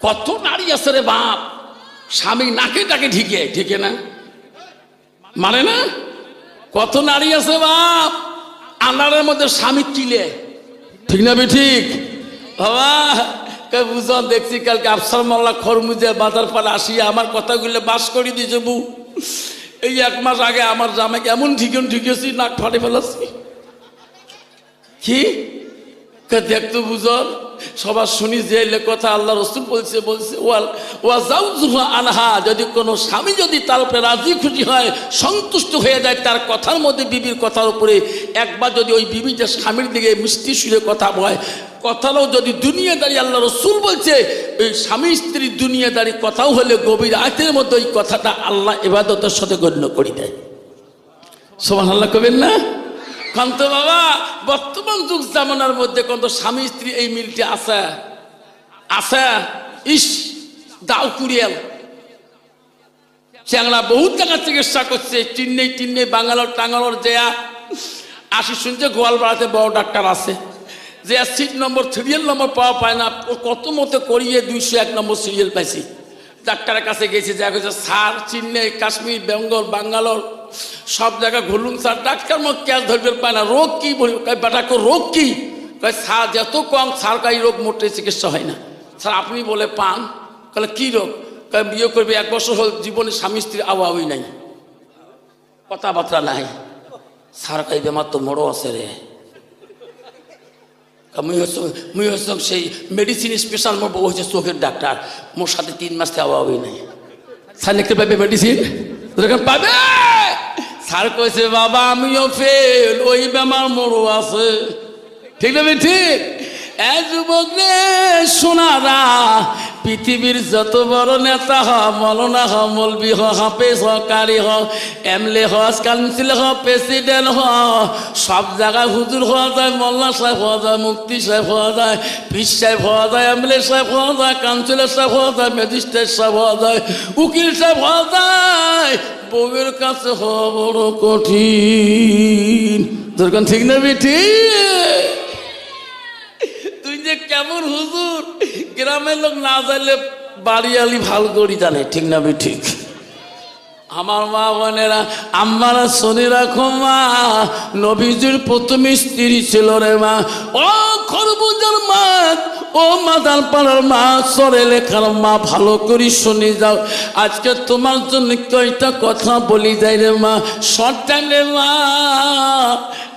কত নারী আছে রে বাপ? স্বামী নাকে টাকে ঢিকে ঢিকে না? মানে না? কত নারী আছে বাপ? আনারের মধ্যে স্বামী কিলে ঠিক না ঠিক বাবা দেখছি কালকে আফসার মোল্লা খরমুজে বাজার পাড়ে আসিয়া আমার কথাগুলো বাস করে দিয়েছে বউ। এই এক মাস আগে আমার জামাইকে এমন ঠিকন ঠিকেছি নাক ফাটে ফেলাছি। কি? কে দেখতো বুঝল? সবার শুনি যে এলে কথা আল্লাহ রসুল বলছে বলছে, ওয়াল ওয়া জাউজুহু আনহা, যদি কোনো স্বামী যদি তার উপরে রাজি খুশি হয়, সন্তুষ্ট হয়ে যায়, তার কথার মধ্যে বিবির কথার উপরে, একবার যদি ওই বিবি যে স্বামীর দিকে মিষ্টি সুরে কথা বয়, কথাটাও যদি দুনিয়াদারি আল্লাহ রসুল বলছে, ওই স্বামী স্ত্রীর দুনিয়াদারি কথাও হলে গভীর আয়তের মধ্যে ওই কথাটা আল্লাহ এবাদতের সাথে গণ্য করে দেয়। সোমান আল্লাহ কবেন না? কান্ত বাবা, বর্তমান যুগ জামানার মধ্যে কত স্বামী স্ত্রী এই মিলটি আছে? আছে? ইস, দাও কুড়িয়াল। চ্যাংলা বহুত টাকা চিকিৎসা করছে, চিন্নে টিন্নে বাঙ্গালোর টাঙ্গালোর যেয়া আসি শুনছে গোয়ালপাড়াতে বড় ডাক্তার আছে। যে সিট নম্বর, সিরিয়াল নম্বর পাওয়া পায় না কত মতো করিয়ে দুইশো এক নম্বর সিরিয়াল পাইছি। ডাক্তারের কাছে গেছি যা স্যার চেন্নাই কাশ্মীর, বেঙ্গল, বাঙ্গালোর। সব জায়গায় ঘুরলুম, স্যার, ডাক্তার মুখ ক্যাশ ধরবে, পায় না। রোগ কি বেটা কো রোগ কি? কয়, স্যার, যত কম, স্যার কাই রোগ মোটে চিকিৎসা হয় না। স্যার, আপনি বলে পান? কলে, কি রোগ? বিয়ে করবে, এক বছর হল, জীবনে স্বামী স্ত্রী আওয়াই নাই। কথাবার্তা নাই। স্যার কাই বেমার তো মরো আছে রে। মুই হচ্ছে সেই মেডিসিন স্পেশাল মোর বউ হচ্ছে চোখের ডাক্তার। মোর সাথে তিন মাস থেকে অভাবই নাই। স্যার লিখতে পাবে মেডিসিন পাবে স্যার কইছে, বাবা, আমিও ফেল ওই বেমার মরু আছে। ঠিক না ঠিক এ যুবক রে, সোনারা পৃথিবীর যত বড় নেতা হ মলনা হ মলবি হ হাফেজ হ কারি হ হ কাউন্সিল হ প্রেসিডেন্ট হ সব জায়গায় হুজুর হওয়া যায় মোল্লা সাহেব হওয়া যায় মুক্তি সাহেব হওয়া যায় পিস সাহেব হওয়া যায় এমলে সাহেব হওয়া যায়, কাউন্সিলর সাহেব হওয়া যায়, ম্যাজিস্ট্রেট সাহেব হওয়া যায়, উকিল সাহেব হওয়া যায়, বউয়ের কাছে হওয়া বড় কঠিন। তোর ঠিক না বেঠি তুই যে কেমন হুজুর? গ্রামের লোক না জানলে বাড়িয়ালি ভালো করি জানে, ঠিক না বে ঠিক? আমার মা বোনেরা আমারা শনি রাখো মা, নবীজির প্রথম স্ত্রী ছিল রে মা। ও খরবুজার মা, ও মাদার পাড়ার মা সরে লেখার মা, ভালো করি শুনে যাও। আজকে তোমার জন্য কয়টা কথা বলি যাই রে মা। শর্ট টাইম রে মা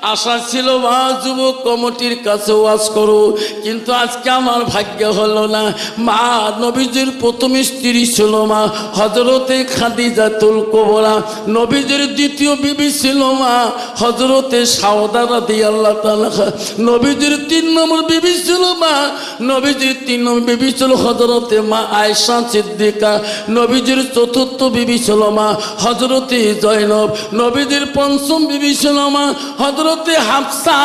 আশা ছিল মা যুবক, কমিটির কাছে ওয়াজ করো। কিন্তু আজকে আমার ভাগ্য হলো না। মা, নবীজির প্রথম স্ত্রী ছিল মা হজরতে খাদিজাতুল কোবরা। নবীজির দ্বিতীয় বিবি ছিল মা হজরতে সাওদারা দিয়ে আল্লাহ নবীজির তিন নম্বর বিবি ছিল মা, নবীজির তিন নম্বর বিবি ছিল হজরতে মা আয়সা সিদ্দিকা। নবীজির চতুর্থ বিবি ছিল মা হজরতে জয়নব। নবীজির পঞ্চম বিবি ছিল মা হজরতে হাফসা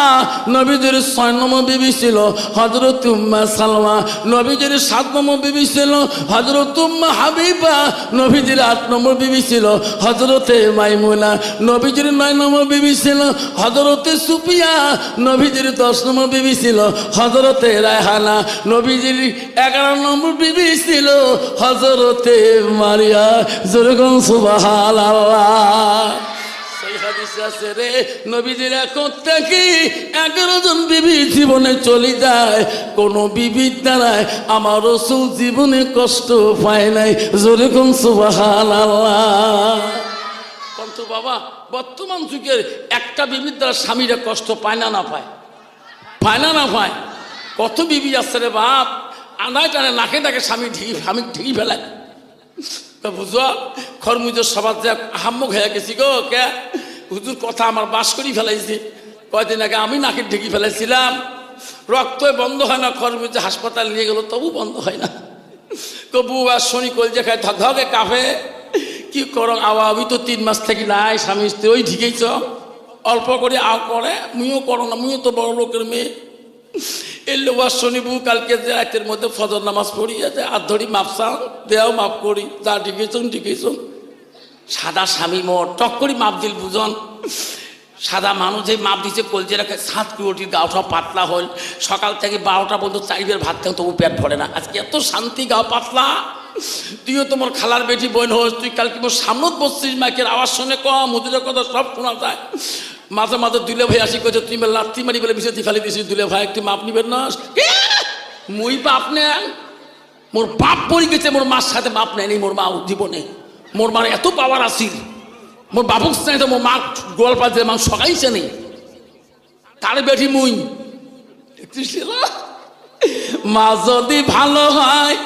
নবীজির ছয় নম্বর বিবি ছিল। হজরত উম্মা সালমা নবীজির সাত নম্বর বিবি ছিল। হজরত উম্মা হাবিবা নবীজির আট নম্বর বিবি ছিল। হজরতে মাইমুনা নবীজির নয় নম্বর বিবি ছিল। হজরতে সুপিয়া নবীজির দশ নম্বর বিবি ছিল। হজরতে রায়হানা নবীজির এগারো নম্বর বিবি ছিল। হজরতে মারিয়া যেরকম সুবাহ আল্লাহ হাদিসে আছে রে। নবীজির এখন থেকে এগারো জন বিবি জীবনে চলে যায়, কোনো বিবির দ্বারায় আমার রসুল জীবনে কষ্ট পায় নাই। যেরকম সুবাহান কিন্তু বাবা, বর্তমান যুগের একটা বিবির দ্বারা স্বামীরা কষ্ট পায় না না পায়? পায় না না পায়? কত বিবি আছে রে বাপ। আনায় টানে নাকে নাকে স্বামী ঢিকি স্বামী ঢিকি ফেলায়। বুঝো, খরমুজের সবার যে হাম্মক হয়ে গেছি গো, কে? হুজুর কথা আমার বাস করি ফেলাইছে। কয়দিন আগে আমি নাকে ঢেকে ফেলেছিলাম রক্ত বন্ধ হয় না খরমুজে হাসপাতাল নিয়ে গেল তবু বন্ধ হয় না। কবু আর শনি যে খায়, ধক ধকে কাফে কি কর, আওয়া আমি তো তিন মাস থেকে নাই, স্বামী স্ত্রী ওই ঢিকেইছ। অল্প করে আও করে, মুইও করো না, মুইও তো বড় লোকের মেয়ে। এলে ওয়ার শনিবু কালকে যে রাতের মধ্যে ফজর নামাজ পড়ি আছে আর ধরি মাপসা দেও মাপ করি, যা ঠিকেছন ঠিকেছন সাদা স্বামী মোর, টক করি মাপ দিল বুঝন সাদা মানুষ যে মাপ দিচ্ছে কলজে রাখে, সাত কিলোটির গাও সব পাতলা হল। সকাল থেকে বারোটা পর্যন্ত চারিবের ভাত খেয়ে তবু পেট ভরে না। আজকে এত শান্তি গাও পাতলা। তুইও তোমার খালার বেটি বোন হোস, তুই কালকে মোর সামনত বসছিস মাইকের আওয়াজ শুনে কম মুদিরের কথা সব শোনা যায়। মাঝে মাঝে দুলে ভাই আসি করছে তুই লাত্তি মারি বলে বিষয় ফেলে দিছিস দুলে ভাই, একটু মাপ নিবেন না? মুই বাপ নেন মোর বাপ পড়ে গেছে, মোর মার সাথে বাপ নেয়নি, মোর মা জীবনে। মোর মার এত পাওয়ার আসিল মোর বাবুক স্নেহ মোর মা গোয়াল যে মা সকাই চেনে তার বেটি মুই মা যদি ভালো হয়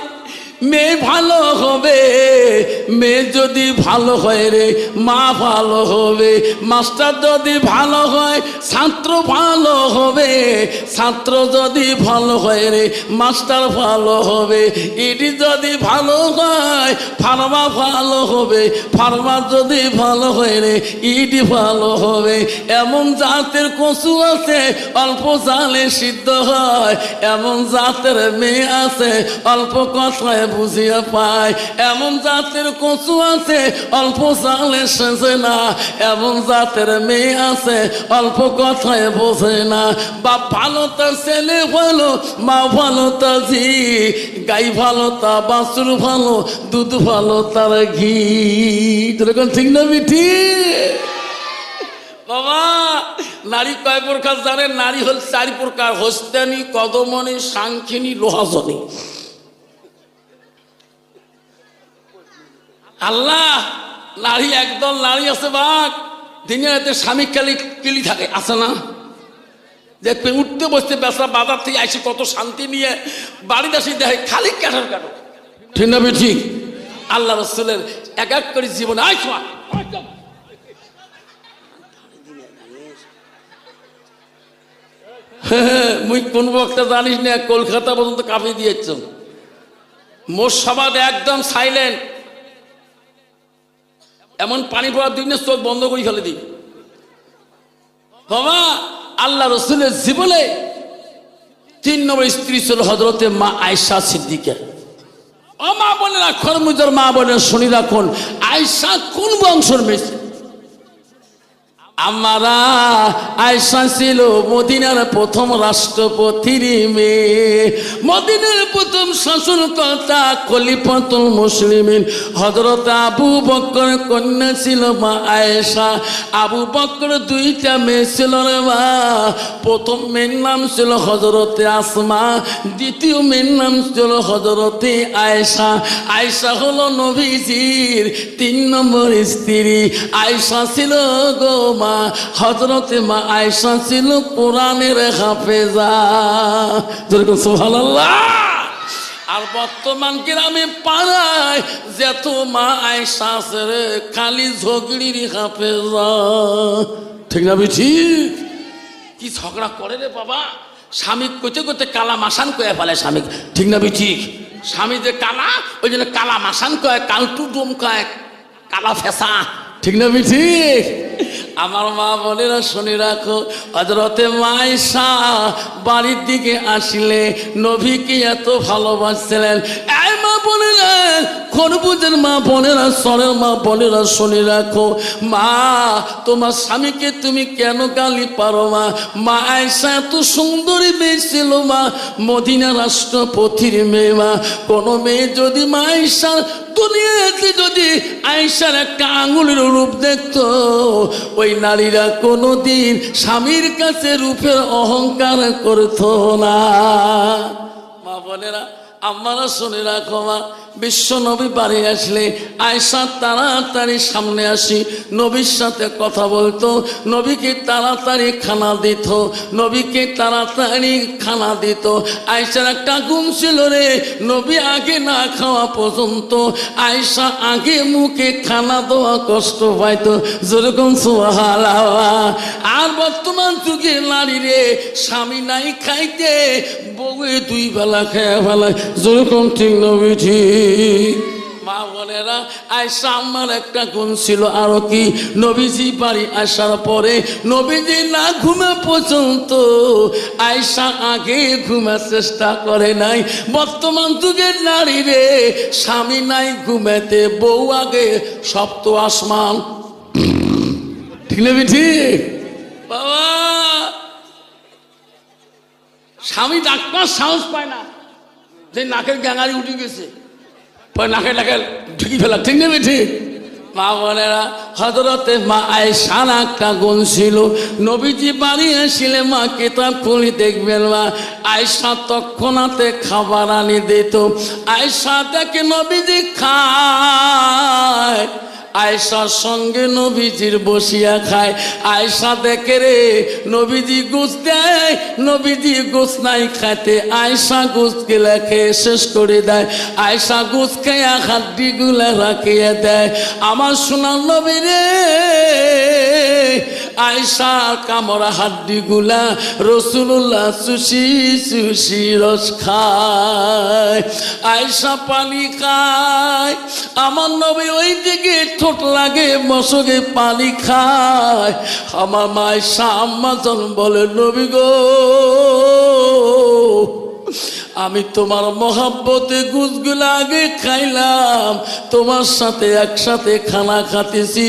মেয়ে ভালো হবে, মেয়ে যদি ভালো হয় রে, মা ভালো হবে, মাস্টার যদি ভালো হয়, ছাত্র ভালো হবে, ছাত্র যদি ভালো হয় রে, মাস্টার ভালো হবে, ইডি যদি ভালো হয়, ফার্মা ভালো হবে, ফার্মা যদি ভালো হয় রে, ইডি ভালো হবে। এমন জাতের কচু আছে, অল্প জালে সিদ্ধ হয়, এমন জাতের মেয়ে আছে, অল্প কথায় বুঝিয়ে পায়, এমন জাতের কচু আছে, অল্প জালে সেজে না। এমন জাতের মেয়ে আছে, অল্প কথায় বোঝে না। বাপ ভালো ছেলে ভালো, মা ভালো তা ঝি। গাই ভালো তা ভালো, দুধ ভালো তার ঘি। ঠিক না মিঠি? বাবা, নারী কয় প্রকার জানেন নারী হল চারি প্রকার, হস্তানি, কদমনি, সাংখিনী, লোহাজনী। আল্লাহ, নারী একদল নারী আছে বাঘ, দিনের রাতে স্বামী কালি কিলি থাকে, আছে না? দেখবেন উঠতে বসতে বেসরা বাজার থেকে আসি কত শান্তি নিয়ে বাড়িতে আসি, দেখে খালি ক্যাটার কাটো। ঠিক না ঠিক? আল্লাহ রসুলের এক এক করে জীবনে, আয় শোয়া মুই কোন বক্তা জানিস না, কলকাতা পর্যন্ত কাঁপিয়ে দিয়েছ। মোর সমাজ একদম সাইলেন্ট এমন পানি পড়ার দিন চোখ বন্ধ করে ফেলে দিই। বাবা আল্লাহ রসুলের জীবনে তিন নম্বর স্ত্রী ছিল হজরতে মা আয়সা সিদ্দিকা। ও মা বোনেরা মা বলে শুনি রাখুন আয়সা কোন বংশের মেয়ে আমারা আয়সা ছিল মদিনার প্রথম রাষ্ট্রপতির মেয়ে। মদিনার প্রথম শাসন কর্তা খলিফাতুল মুসলিমিন। হজরত আবু বক্কর কন্যা ছিল মা আয়েশা। আবু বক্কর দুইটা মেয়ে ছিল রে মা। প্রথম মেয়ের নাম ছিল হজরতে আসমা, দ্বিতীয় মেয়ের নাম ছিল হজরতে আয়েশা। আয়েশা হলো নবীজির তিন নম্বর স্ত্রী। আয়েশা ছিল গো মা হজরতে মা আয়েশা ছিল কোরআনের হাফেজা। যেরকম সুবহানাল্লাহ। আর বর্তমান গ্রামে পাড়ায় যেত মা আয়সা আছে রে, খালি ঝগড়ির হাফেজা। ঠিক না ঠিক কি ঝগড়া করে রে বাবা? স্বামী কইতে কইতে কালা মাসান কয়ে ফেলে স্বামী ঠিক না ঠিক স্বামী যে কালা, ওই জন্য কালা মাসান কয়, কালটু ডোম কয় কালা ফেসা। ঠিক না ঠিক আমার মা বোনেরা শুনে রাখো হজরতে মাইশা বাড়ির দিকে আসলে নবীকে এত ভালোবাসছিলেন খরবুজের মা সরের মা শুনে রাখো। মা, তোমার স্বামীকে তুমি কেন গালি পারো মা? মা আয়সা এত সুন্দরী মেয়ে ছিল মা, মদিনা রাষ্ট্রপতির মেয়ে মা। কোনো মেয়ে যদি মা আয়সা দুনিয়াতে যদি আয়সার একটা আঙুলের রূপ দেখতো, ওই নারীরা কোনোদিন স্বামীর কাছে রূপের অহংকার করতো না। মা বোনেরা আমরা শুনে রাখো মা। বিশ্ব নবী বাড়ি আসলে আয়সা তাড়াতাড়ি সামনে আসি। নবীর সাথে কথা বলতো, নবীকে তাড়াতাড়ি খানা দিত, নবীকে তাড়াতাড়ি খানা দিত। আয়সার একটা গুম ছিল রে, নবী আগে না খাওয়া পর্যন্ত আয়সা আগে মুখে খানা দেওয়া কষ্ট পাইতো। যেরকম আর বর্তমান যুগের নারী রে, স্বামী নাই খাইতে, বউয়ে দুই বেলা খেয়ে ফেলায় যেরকম ঠিক নবী ঠিক। মা বোনেরা আয়সা আমার একটা গুণ ছিল আরও কি? নবীজি বাড়ি আসার পরে নবীজি না ঘুমে পর্যন্ত আয়সা আগে চেষ্টা করে নাই। বর্তমান যুগের নারী রে, স্বামী নাই ঘুমেতে, বউ আগে সপ্ত আসমান। ঠিক নেবি ঠিক বাবা! স্বামী ডাক্তার সাহস পায় না যে নাকের গ্যাঙারি উঠে গেছে। নাকে নাকে ঢুকি ফেলা, ঠিক নেবে ঠিক? মা বোনেরা হজরতে মা আয়সান একটা গুণ ছিল। নবীজি বাড়ি মা কেতাব খুলি দেখবেন মা আয়সা তৎক্ষণাতে খাবার আনি দিত। আয়সা দেখে নবীজি খায়। আয়সার সঙ্গে নবীজির বসিয়া খায়। আয়সা দেখে রে, নবীজি গুছ দেয়, নবীজি গুছ নাই খাইতে। আয়সা গুছ গেলে খেয়ে শেষ করে দেয়। আয়সা গুছ খেয়ে হাড্ডিগুলা রাখিয়ে দেয়। আমার সোনার নবী রে আয়সা কামড়া হাড্ডি গুলা রসুল্লাহ চুষি চুষি রস খায়। আয়সা পানি খায়। আমার নবী ওই দিকে ঠোঁট লাগে, মশকে পানি খায়। আমার মায়ের সাম্মাজন বলে, নবী গো আমি তোমার মহাব্বতে গুজগুলা আগে খাইলাম। তোমার সাথে একসাথে খানা খাতেছি।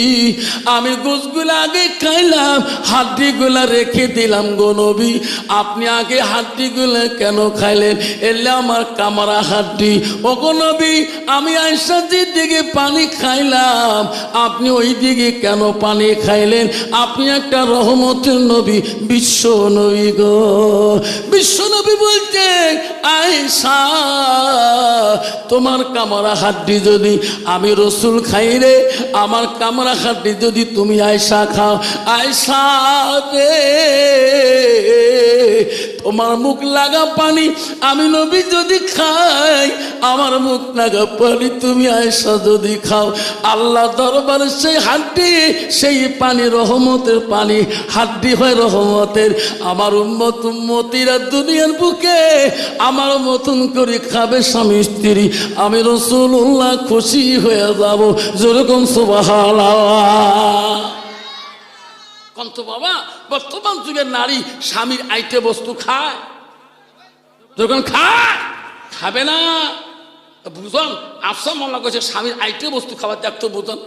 আমি গুজগুলা আগে খাইলাম, হাড্ডিগুলা রেখে দিলাম গো নবী। আপনি আগে হাড্ডিগুলা কেন খাইলেন? এলে আমার কামারা হাড্ডি। ও গো নবী, আমি আইসাজির দিকে পানি খাইলাম। আপনি ওই দিকে কেন পানি খাইলেন? আপনি একটা রহমতের নবী, বিশ্ব নবী গো। বিশ্ব নবী বলছেন আয়সা তোমার কামরা হাড্ডি যদি আমি রসুল খাই রে, আমার কামরা হাড্ডি যদি তুমি আয়সা খাও। আয়সা রে। তোমার মুখ লাগা পানি আমি নবী যদি খাই, আমার মুখ লাগা পানি তুমি আয়সা যদি খাও। আল্লাহ দরবারে সেই হাড্ডি, সেই পানি রহমতের পানি, হাড্ডি হয় রহমতের। আমার উম্মত উম্মতিরা দুনিয়ার বুকে আমার মতন করে খাবে স্বামী স্ত্রী। আমি রসুল্লাহ খুশি হয়ে যাব। যেরকম সুবাহালা কন্ত বাবা, বর্তমান যুগের নারী স্বামীর আইটে বস্তু খায়। যখন খায়, খাবে না। বুঝন আফসা মামলা করছে, স্বামীর আইটে বস্তু খাবার দেখতো বুঝন।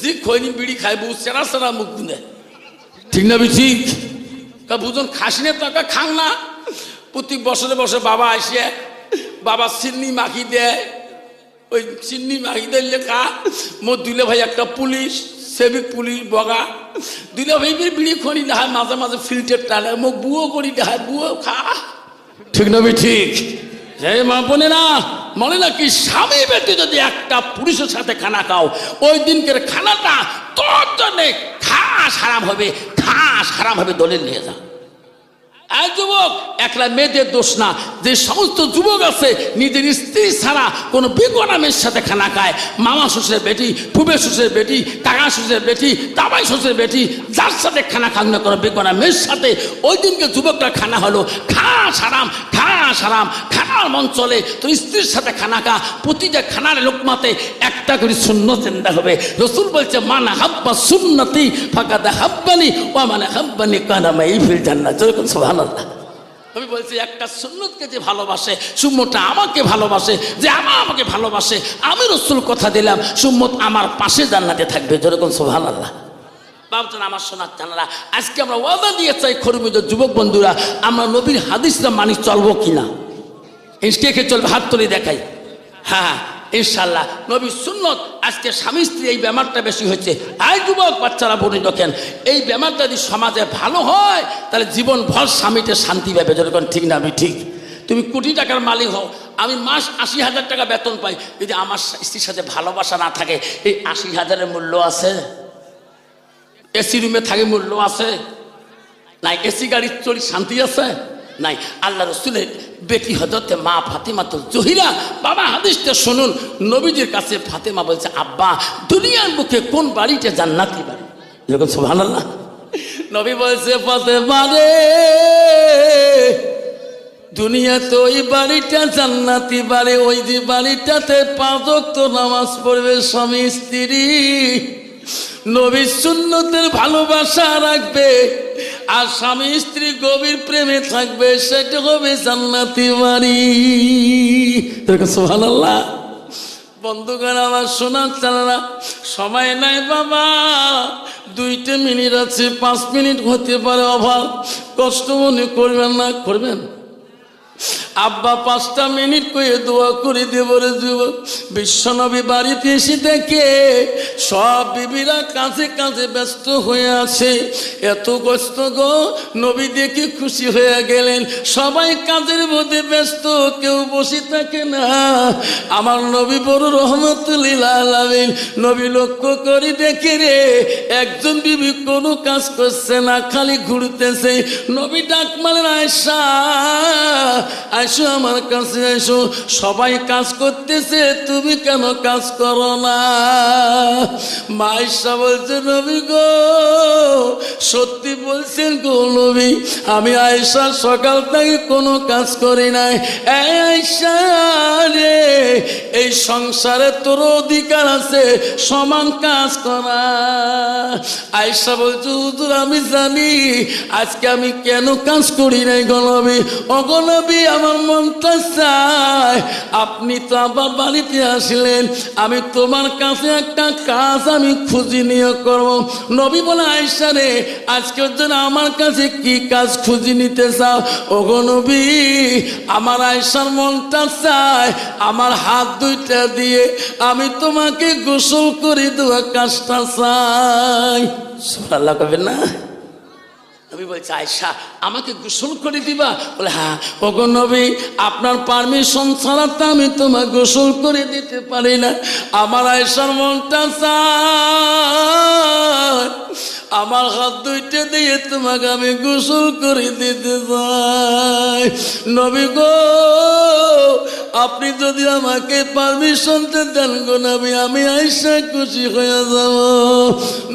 যে খৈনি বিড়ি খায় বুঝ সেরা সেরা মুখ গুনে। ঠিক না বি ঠিক? বুঝন খাসিনে টাকা খাং না। প্রতি বছরে বছরে বাবা আসে, বাবা চিন্নি মাখি দেয়। ওই চিন্নি মাখি দেয় লেখা মোর দুলে ভাই একটা পুলিশ। সেবিক পুলিশ বগা। দুলে ভাই বিড়ি খনি দেখায় মাঝে মাঝে ফিল্টার টানে। মোক বুয়ো করি দেখায় বুয়ো খা। ঠিক না ঠিক। হে মা বোনে না মনে না কি স্বামী ব্যক্তি যদি একটা পুরুষের সাথে খানা খাও ওই দিনকের খানাটা তোর জন্যে খাস হারাম হবে খাস হারাম হবে দলিল নিয়ে যা এক যুবক, একলা মেয়েদের দোষ না। যে সমস্ত যুবক আছে, নিজের স্ত্রী ছাড়া কোনো বেগনা মেয়ের সাথে খানা খায়। মামা শ্বশুরের বেটি ফুবে শ্বশুরের বেটি, কাকা শ্বশুরের বেটি তাবাই শ্বশুরের বেটি, যার সাথে খানা খান না করো বেগনা মেয়ের সাথে, ওই দিনকে যুবকরা খানা হলো। খা সারাম খা সারাম, খানার মন চলে। তোর স্ত্রীর সাথে খানা খা। প্রতিটা খানার লোকমাতে একটা করে শূন্য চিন্তা হবে। রসুল বলছে, মানা হাব্বা সুন্নতি ফাঁকা দা হাব্বানি ও মানে হাব্বানি কানামা এই ফিল জান্নাত। যেরকম আমি বলছি, একটা সুন্নতকে যে ভালোবাসে, সুম্মতটা আমাকে ভালোবাসে, যে আমার আমাকে ভালোবাসে, আমি রসুল কথা দিলাম, সুম্মত আমার পাশে জান্নাতে থাকবে যেরকম সোহান আল্লাহ বাবজান আমার সোনার জানারা আজকে আমরা ওয়াদা দিয়ে চাই খরমিত যুবক বন্ধুরা, আমরা নবীর হাদিসটা মানি চলবো কিনা? কে চলবে? হাত তুলে দেখাই। হ্যাঁ ইনশাল্লাহ নবী সুন্নত, আজকে স্বামী স্ত্রী এই ব্যামারটা বেশি হচ্ছে আয় যুবক, বাচ্চারা বলি দেখেন, এই ব্যামারটা যদি সমাজে ভালো হয়, তাহলে জীবন ভর স্বামীতে শান্তি পাবে। যখন ঠিক না, আমি ঠিক। তুমি কোটি টাকার মালিক হও, আমি মাস আশি হাজার টাকা বেতন পাই। যদি আমার স্ত্রীর সাথে ভালোবাসা না থাকে, এই আশি হাজারের মূল্য আছে? এসি রুমে থাকে মূল্য আছে? নাই, এসি গাড়ির চড়ি শান্তি আছে? নাই, আল্লাহ রসুলের বেটি হজরতে মা ফাতেমা তো জহিরা বাবা, হাদিসটা শুনুন। নবীজির কাছে ফাতেমা বলছে, আব্বা, দুনিয়ার মুখে কোন বাড়িটা জান্নাতি বাড়ি? এরকম সোভান আল্লাহ নবী বলছে, ফাতেমা রে দুনিয়াতে ওই বাড়িটা জান্নাতি বাড়ি। ওই যে বাড়িটাতে পাঁচক তো নামাজ পড়বে স্বামী স্ত্রী। নবী সুন্নতের ভালোবাসা রাখবে আর স্বামী স্ত্রী গভীর প্রেমে থাকবে, সেটা হবে জান্নাতি বাড়ি। সোহান আল্লাহ বন্ধুগণ, আমার শোনার চালানা, সময় নাই বাবা। দুইটা মিনিট আছে, পাঁচ মিনিট হতে পারে অভাব। কষ্ট মনে করবেন না, করবেন? আব্বা পাঁচটা মিনিট করে দোয়া করে দেব রে যুবক বিশ্বনবী বাড়িতে এসে দেখে সব বিবিরা কাছে কাছে ব্যস্ত হয়ে আছে। এত কষ্ট গো, নবী দেখে খুশি হয়ে গেলেন। সবাই কাজের মধ্যে ব্যস্ত, কেউ বসে থাকে না। আমার নবী বড় রহমতুল্লিল নবী লক্ষ্য করে দেখে রে, একজন বিবি কোনো কাজ করছে না, খালি ঘুরতেছে। নবী ডাক মারেন আয়সা আইসো আমার কাছে এসো। সবাই কাজ করতেছে, তুমি কেন কাজ করো না? মায়েশা বলছে, নবী গো, সত্যি বলছেন গো নবী, আমি আয়সা সকাল থেকে কোনো কাজ করি নাই। আয়সা এই সংসারে তোর অধিকার আছে, সমান কাজ করা। আয়সা বলছে, হুজুর, আমি জানি, আজকে আমি কেন কাজ করি নাই গণবী অগণবী আমার মনটা চায়, আপনি তো আবার বাড়িতে আসলেন, আমি তোমার কাছে একটা কাজ আমি খুঁজি নিয়ে করব। নবী বলে আয়সা রে আজকের জন্য আমার কাছে কি কাজ খুঁজি নিতে চাও? ওগো নবী, আমার আয়সার মনটা চায়, আমার হাত দুইটা দিয়ে আমি তোমাকে গোসল করে দেওয়া কাজটা চাই। সুরাল্লাহ কবেন না? নবী বলছে আয়সা আমাকে গোসল করে দিবা? বলে হ্যাঁ। ওগো নবী, আপনার পারমিশন ছাড়া তো আমি তোমাকে গোসল করে দিতে পারি না। আমার আয়সার মনটা চায় আমার হাত দুইটা দিয়ে তোমাকে আমি গোসল করে দিতে চাই। নবী গো আপনি যদি আমাকে পারমিশনটা দেন গো নবী, আমি আয়সা খুশি হয়ে যাব।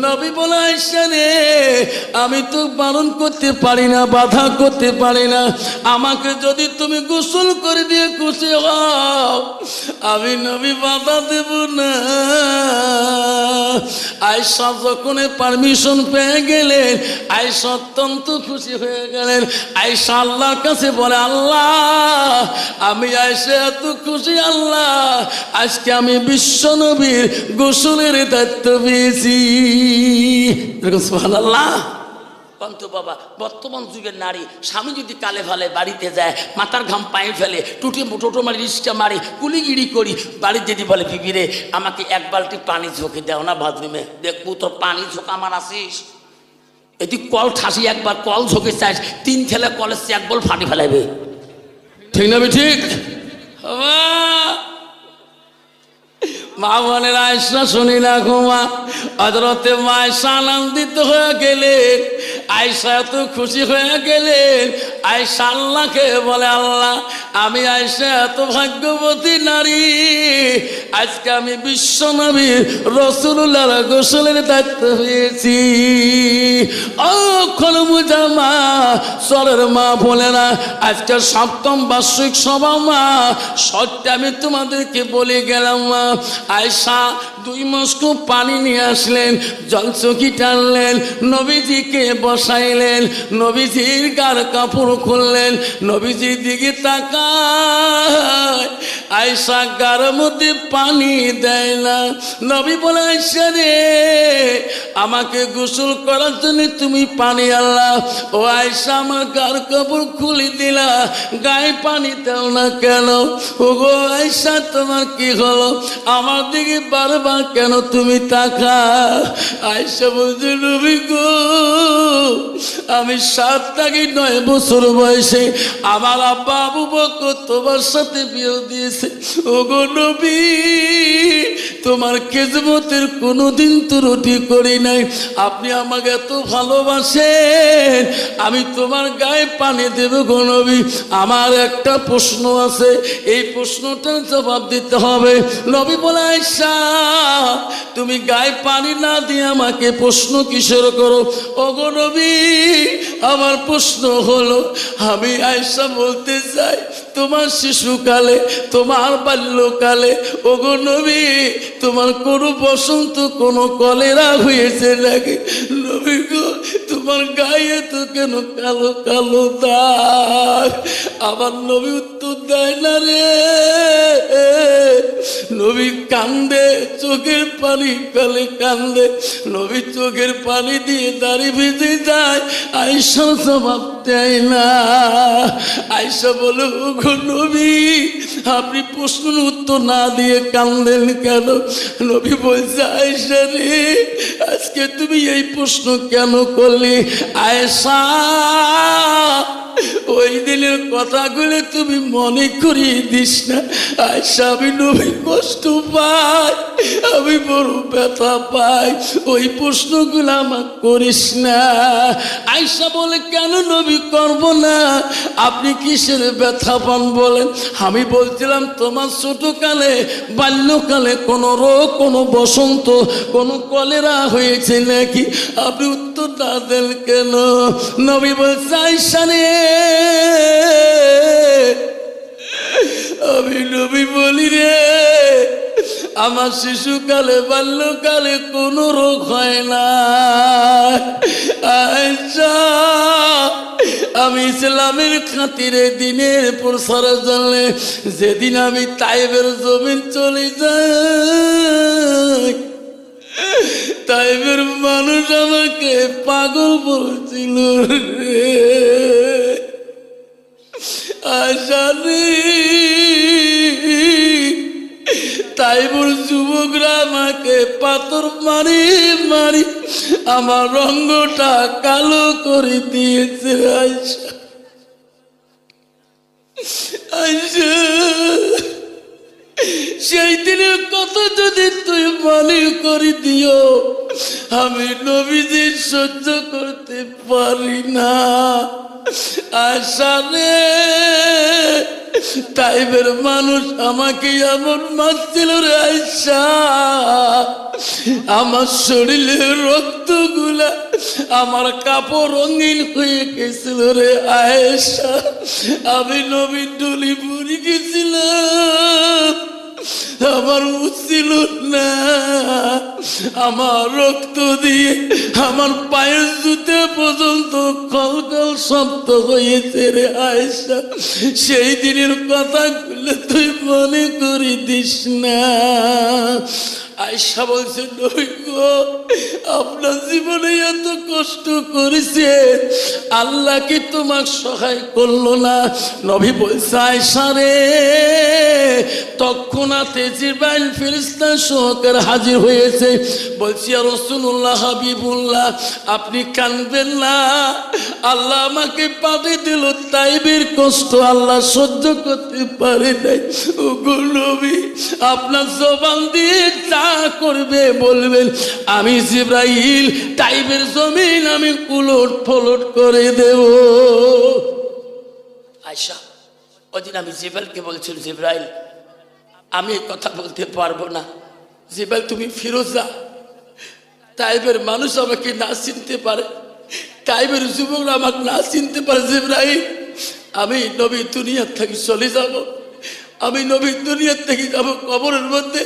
নবী বলে আয়সা রে, আমি তো বারণ করতে পারি না, বাধা করতে পারি না। আমাকে যদি তুমি গোসল করে দিয়ে খুশি হও, আমি নবী বাধা দেব না। আয়সা যখন পারমিশন পেয়ে গেলেন আয়সা অত্যন্ত খুশি হয়ে গেলেন। আয়সা আল্লাহর কাছে বলে, আল্লাহ, আমি আয়সা এত খুশি আল্লাহ, আজকে আমি বিশ্ব নবীর গোসলের দায়িত্ব পেয়েছি। কন্ত বাবা, বর্তমান যুগের নারী, স্বামী যদি কালে ফালে বাড়িতে যায়, মাথার ঘাম পায়ে ফেলে টুটি টোটো মারি রিক্সা মারি কুলিগিরি করি, বাড়ির যদি বলে বিবিরে আমাকে এক বালতি পানি ঝোঁকে দেও না বাথরুমে। দেখব তোর পানি ঝোঁক আমার আসিস এটি কল ঠাসি একবার, কল ঝোঁকে চাইস তিন ছেলে কলেজ এক বল ফাটি ফেলাবে ঠিক না ঠিক? বাবা, মা বোনের আয়সা শুনি না ঘুমা হজরতে মায়সা আনন্দিত হয়ে গেলেন। আয়সা এত খুশি হয়ে গেলেন। আয়সা আল্লাহকে বলে, আল্লাহ, আমি আয়সা এত ভাগ্যবতী নারী। আজকে আমি বিশ্ব নবীর রসুল্লাহ গোসলের দায়িত্ব পেয়েছি। ও খলমুজা মা সরের মা বলে না, আজকে সপ্তম বার্ষিক সভা মা। সত্যি আমি তোমাদেরকে বলে গেলাম মা আয়সা দুই মস্কো পানি নিয়ে আসলেন জলচকি টানলেন, নবীজিকে বসাইলেন, নবীজির গার কাপড় খুললেন, নবীজির দিকে তাকায়। আয়সা গার মধ্যে পানি দেয় না। নবী বলে আয়সা রে, আমাকে গোসল করার জন্য তুমি পানি আল্লাহ ও আয়সা আমার গার কাপড় খুলে দিলা, গায়ে পানি দাও না কেন? ও গো আয়সা তোমার কি হলো? আমার দিকে বারবার কেন তুমি তাকা? আয়সা বলছে, নবী গো, আমি সাত থেকে নয় বছর বয়সে আমার আব্বা আবু বকর তোমার সাথে বিয়ে দিয়েছে। ও গো নবী, তোমার কেজমতের কোনোদিন ত্রুটি করি নাই। আপনি আমাকে এত ভালোবাসেন, আমি তোমার গায়ে পানি দেব গো নবী। আমার একটা প্রশ্ন আছে, এই প্রশ্নটার জবাব দিতে হবে। নবী বলে আয়সা তুমি গায়ে পানি না দিয়ে আমাকে প্রশ্ন কিসের করো? ওগো নবী, আমার প্রশ্ন হলো, আমি আয়সা বলতে চাই, তোমার শিশুকালে, তোমার বাল্যকালে, ওগো নবী, তোমার কোনো বসন্ত, কোনো কলেরা হয়েছে নাকি? নবী গো, তোমার গায়ে তো কেন কালো কালো দাগ? আমার নবী উত্তর দেয় না রে। নবী কান্দে, চোখের পানি ফেলে কান্দে। নবী চোখের পানি দিয়ে দাড়ি ভিজে যায়। আইসা জবাব দেয় না। আইসা বলে, ওগো নবী, আপনি প্রশ্ন উত্তর না দিয়ে কান্দেন কেন? নবী বলছে আয়সা রে, আজকে তুমি এই প্রশ্ন কেন করলে? আয়সা ওই দিনের কথাগুলো তুমি মনে করিয়ে দিস না। আয়সা আমি নবী কষ্ট পাই আমি বড় ব্যথা পাই। ওই প্রশ্নগুলো আমার করিস না। আয়সা বলে, কেন নবী করব না? আপনি কিসের ব্যথা পান বলেন? আমি বলছিলাম, তোমার ছোটকালে, বাল্যকালে কোনো রোগ, কোনো বসন্ত, কোনো কলেরা হয়েছে নাকি? আপনি উত্তর না দেন কেন? নবী বলছে, আয়সা রে আমি নবী বলি রে, আমার শিশুকালে, বাল্যকালে কোনো রোগ হয় না। আমি ইসলামের খাতিরে দিনের প্রসারের জন্য যেদিন আমি তাইবের জমিন চলে যাই, তাইবের মানুষ আমাকে পাগল বলছিল রে। আশানি। বল যুবকরা আমাকে পাথর মারি মারি। আমার রঙ্গটা কালো করে দিয়েছে আয়সা আয়সা সেই দিনের কথা যদি তুই মনে করে দিও, আমি নবীজি সহ্য করতে পারি না। আসারে টাইপের মানুষ আমাকে এমন মারছিল রে আয়সা আমার শরীরে রক্তগুলা আমার কাপড় রঙিন হয়ে গেছিল রে আয়েশা। আমি নবীন ডলি পড়ে গেছিলাম। আমার উচিল না। আমার রক্ত দিয়ে আমার পায়ের জুতে পর্যন্ত কলকাল শব্দ হয়েছে রে আয়সা সেই দিনের কথা গুলো তুই মনে করি দিস না। আয়সা বলছে আপনার জীবনে এত কষ্ট করেছে। আল্লাহ কি তোমার সহায় করল না? নবী বলছে, আয়সা রে তৎক্ষণাতে সহকার হাজির হয়েছে। বলছি আর রসুল্লাহ হাবিবুল্লাহ, আপনি কানবেন না। আল্লাহ আমাকে পাঠিয়ে দিল তাইবের কষ্ট আল্লাহ সহ্য করতে পারে নাই। আপনার জবান দিয়ে করবে বলবেন আমি জিব্রাইল টাইবের জমিন আমি উলট ফলট করে দেব। আয়সা ওদিন আমি জিব্রাইলকে বলছিল জিব্রাইল, আমি কথা বলতে পারব না। জিব্রাইল, তুমি ফিরোজা টাইবের মানুষ আমাকে না চিনতে পারে। টাইবের যুবকরা আমাকে না চিনতে পারে, জিব্রাইল। আমি নবী দুনিয়ার থেকে চলে যাব। আমি নবী দুনিয়ার থেকে যাব কবরের মধ্যে।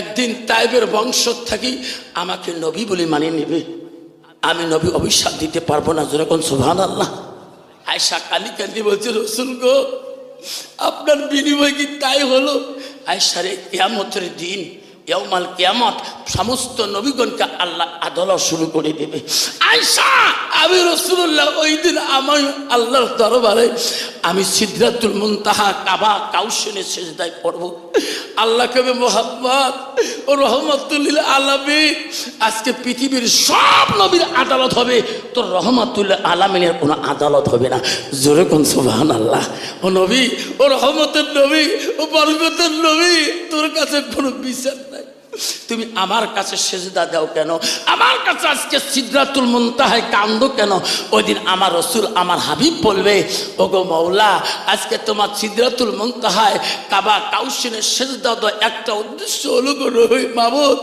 একদিন তাইবের বংশ থাকি আমাকে নবী বলে মানিয়ে নেবে। আমি নবী অভিশাপ দিতে পারব না যেরকম সুভান আল্লাহ আয়সা কালি কান্দি বলছে, রসুল গো, আপনার বিনিময় কি তাই হলো? আয়সারে কেয়ামতের দিন ইয়ামাল কেয়ামত সমস্ত নবীগণকে আল্লাহ আদলা শুরু করে দেবে। আয়সা আমি রসুল্লাহ ওই দিন আমার আল্লাহর দরবারে, আমি সিদ্ধাতুল মুনতাহা, কাবা কাউশনে সেজদায় পড়ব। আল্লাহ কবে মোহাম্মদ ও রহমতুল্লিল আলামী আজকে পৃথিবীর সব নবীর আদালত হবে তোর রহমতুল্লাহ আলামিনের কোনো আদালত হবে না। জোরে কোন সুবাহান আল্লাহ ও নবী, ও রহমতের নবী, ও বরকতের নবী, তোর কাছে কোনো বিচার নাই। তুমি আমার কাছে সেজদা দাও কেন? আমার কাছে আজকে সিদ্ধাতুল মুনতাহায় কান্দ কেন? ওই দিন আমার রসুল আমার হাবিব বলবে, ওগো মৌলা আজকে তোমার সিদ্ধাতুল মুনতাহায় কাবা কাউসিনের সেজদা দাও একটা উদ্দেশ্য হলো গো রবি মামুদ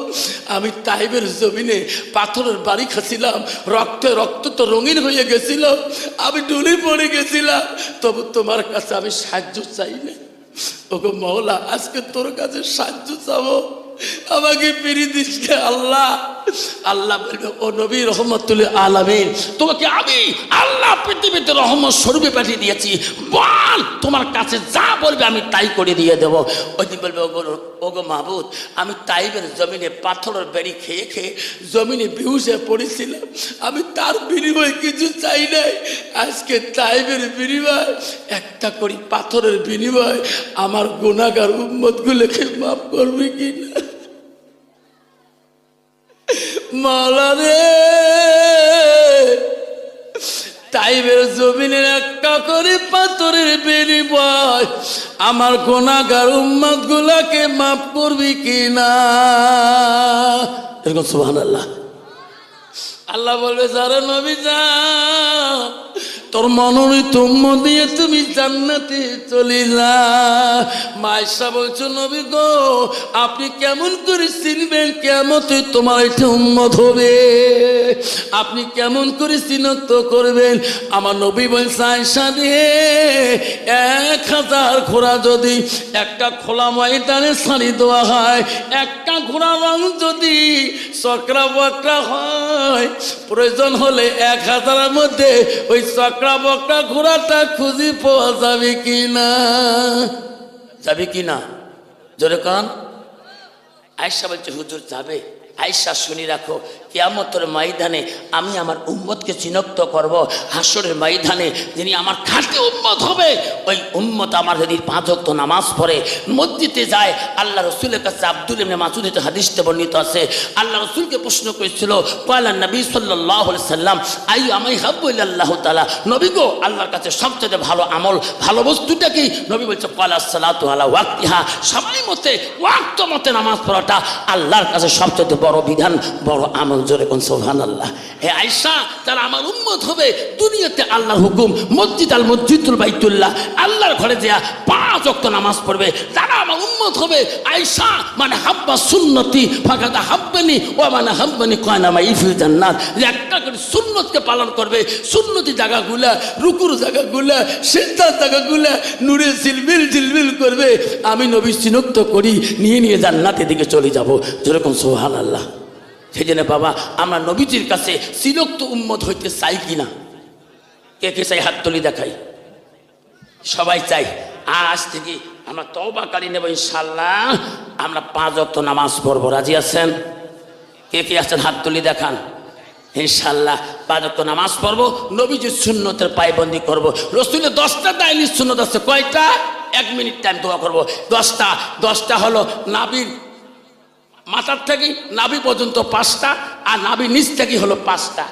আমি তাইবের জমিনে পাথরের বাড়ি খাচ্ছিলাম রক্তে রক্ত তো রঙিন হয়ে গেছিল, আমি ডুলি পড়ে গেছিলাম, তবু তোমার কাছে আমি সাহায্য চাই না ওগো মৌলা আজকে তোর কাছে সাহায্য চাবো। আমাকে ফিরিয়ে দিস আল্লাহ। আল্লাহ বলবে, ও নবী, রহমতুল আলামিন, তোমাকে আমি আল্লাহ পৃথিবীতে রহমত স্বরূপে পাঠিয়ে দিয়েছি। বল, তোমার কাছে যা বলবে আমি তাই করে দিয়ে দেবো। ওই বলবে, ওগো ওগো মাহবুদ আমি তাইবের জমিনে পাথরের বেড়ি খেয়ে খেয়ে জমিনে বিহুসে পড়েছিলাম। আমি তার বিনিময়ে কিছু চাই নাই। আজকে তাইবের বিনিময় একটা করি পাথরের বিনিময় আমার গুণাগার উম্মতগুলোকে মাফ করবে কি না মালা রে তাইবের জমিনের একটা করে পাথরের বিনিময় আমার গোনাগার উম্মাদ গুলাকে মাফ করবি কিনা? এরকম সুহান আল্লাহ আল্লাহ বলবে, যারা নবী যা তোর মনোনীত দিয়ে তুমি জান্নাতে চলে যা মাইসা বলছো, নবী গো, আপনি কেমন করে চিনবেন কেমতে তোমার এটা উম্মত হবে? আপনি কেমন করে চিহ্নিত করবেন? আমার নবী বলছে আয়সা দিয়ে এক হাজার ঘোড়া যদি একটা খোলা ময়দানে ছাড়ি দেওয়া হয়, একটা ঘোড়া রং যদি চক্রা বকরা হয়, প্রয়োজন হলে এক হাজারের মধ্যে ওই চক্রা বকরা বকরা ঘোড়াটা খুঁজি পাওয়া যাবে কি না যাবে কি না জোরে কান। আয়সা বলছে, হুজুর যাবে। আয়সা শুনি রাখো। কেয়ামতের ময়দানে আমি আমার উম্মতকে চিনক্ত করব। হাসরের ময়দানে যিনি আমার খাটে উম্মত হবে, ওই উম্মত আমার যদি পাঁচ অক্ত নামাজ পড়ে, মসজিদে যায়, আল্লাহ রসুলের কাছে আব্দুল ইবনে মাসুদ হাদিসতে বর্ণিত আছে। আল্লাহ রসুলকে প্রশ্ন করেছিল, কয়লা নবী সাল্লাহ সাল্লাম আই আমাই হাব্বু আল্লাহ তালা নবী গো, আল্লাহর কাছে সবচেয়ে ভালো আমল, ভালো বস্তুটা কি? নবী বলছে, কয়লা সালাতু আলা ওয়াক্তিহা? সময় মতে, ওয়াক্ত মতে নামাজ পড়াটা আল্লাহর কাছে সবচেয়ে বড় বিধান, বড় আমল জোরে কোন সোহান আল্লাহ হে আয়সা তারা আমার উম্মত হবে দুনিয়াতে আল্লাহর হুকুম, মসজিদ আল মসজিদুল বাইতুল্লাহ, আল্লাহর ঘরে দেয়া পাঁচ অক্ত নামাজ পড়বে। তারা আমার উম্মত হবে আয়সা মানে হাব্বা সুন্নতি ফাঁকাটা হাব্বানি ও মানে হাব্বানি কয়নামা ইফিল জান্নাত। যে একটা করে সুন্নতকে পালন করবে, সুন্নতি জায়গাগুলা, রুকুর জায়গাগুলা সিদ্ধার জায়গাগুলা, নূরে ঝিলমিল ঝিলমিল করবে। আমি নবী চিনক্ত করি, নিয়ে নিয়ে জান্নাতের দিকে চলে যাব। যেরকম সোহান আল্লাহ সেই জন্য বাবা, আমরা নবীজির কাছে সিরক্ত উম্মত হইতে চাই কিনা? কে কে চাই হাত তুলি দেখাই? সবাই চাই। আজ থেকে আমরা তবা কালী নেব ইনশাল্লাহ আমরা পাঁচ অক্ত নামাজ পড়ব। রাজি আছেন? কে কে আছেন হাত তুলি দেখান? ইনশাল্লাহ পাঁচ নামাজ পড়ব, নবীজির শূন্যতের পায়বন্দি করব। রসুলের দশটা দায়নি শূন্যত আছে। কয়টা? এক মিনিট টাইম দোয়া করব। দশটা। দশটা হলো নাবির মাথার থেকে নাভি পর্যন্ত পাঁচটা আর নাভি নিচ থেকে হলো পাঁচটা।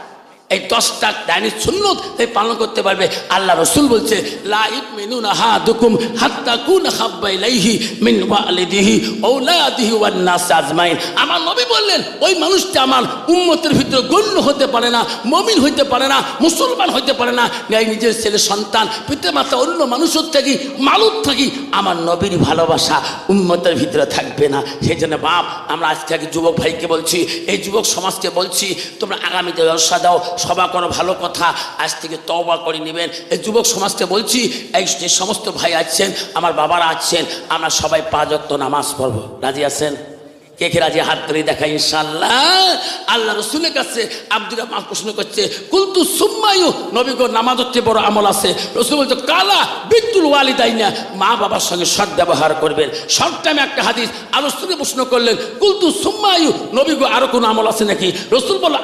এই দশটা ডাইনির সুন্নত তাই পালন করতে পারবে। আল্লাহ রসুল বলছে লাইব মিনুন হা দুকুম হাত্তা কুন হাব্বাই লাইহি মিন ওয়ালিদিহি ঔলাদিহি ওয়ান নাস আজমাইন। আমার নবী বললেন, ওই মানুষটা আমার উম্মতের ভিতরে গণ্য হতে পারে না, মমিন হইতে পারে না, মুসলমান হইতে পারে না। গাই নিজের ছেলে সন্তান পিতা মাতা অন্য মানুষের থাকি মালুক থাকি, আমার নবীর ভালোবাসা উম্মতের ভিতরে থাকবে না। সেই জন্য বাপ, আমরা আজকে যুবক ভাইকে বলছি, এই যুবক সমাজকে বলছি, তোমরা আগামীতে ব্যবসা দাও সবা কোনো ভালো কথা। আজ থেকে তবা করে নেবেন। এই যুবক সমাজকে বলছি, এই যে সমস্ত ভাই আছেন, আমার বাবারা আছেন, আমরা সবাই পাঁচ নামাজ পড়ব। রাজি আছেন? কে হাত দেখা আল্লাহ প্রশ্ন করছে, কুলতু সুম্মায়ু নামাজ বড় আমল আছে। কালা বিদ্যুল ওয়ালিদাইনা মা বাবার সঙ্গে সৎ ব্যবহার করবেন। একটা হাদিস। প্রশ্ন করলেন, কুলতু সুম্মায়ু নবীগ আমল আছে নাকি? রসুল বলল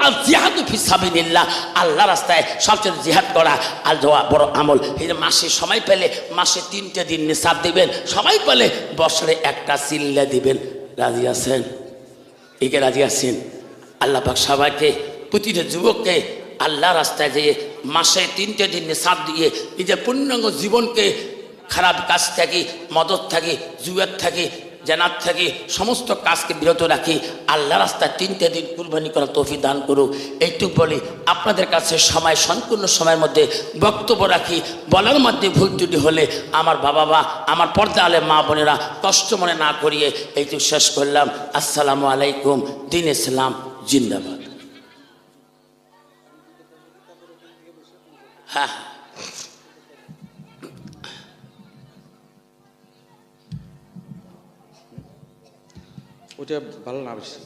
আল্লাহ রাস্তায় সবচেয়ে জিহাদ করা আল বড় আমল। মাসে পেলে মাসে তিনটে দিন দিবেন। সবাই পেলে বছরে একটা চিল্লা দিবেন। রাজি আছেন? একে রাজি আছেন? আল্লাহ পাক সবাইকে, প্রতিটা যুবককে আল্লাহ রাস্তায় যেয়ে মাসে তিনটে দিন সাপ দিয়ে নিজের পূর্ণাঙ্গ জীবনকে খারাপ কাজ থাকি, মদত থাকি, জুয়ার থাকি জানাত থাকি সমস্ত কাজকে বিরত রাখি, আল্লাহ রাস্তায় তিনটে দিন কুরবানি করা তফি দান করুক। এইটুকু বলি, আপনাদের কাছে সময় সম্পূর্ণ সময়ের মধ্যে বক্তব্য রাখি। বলার মধ্যে ভুল ত্রুটি হলে আমার বাবা বা আমার পর্দা আলে মা বোনেরা কষ্ট মনে না করিয়ে এইটুকু শেষ করলাম। আসসালামু আলাইকুম, দিন ইসলাম জিন্দাবাদ। হ্যাঁ। ওটা ভালো না বেশি।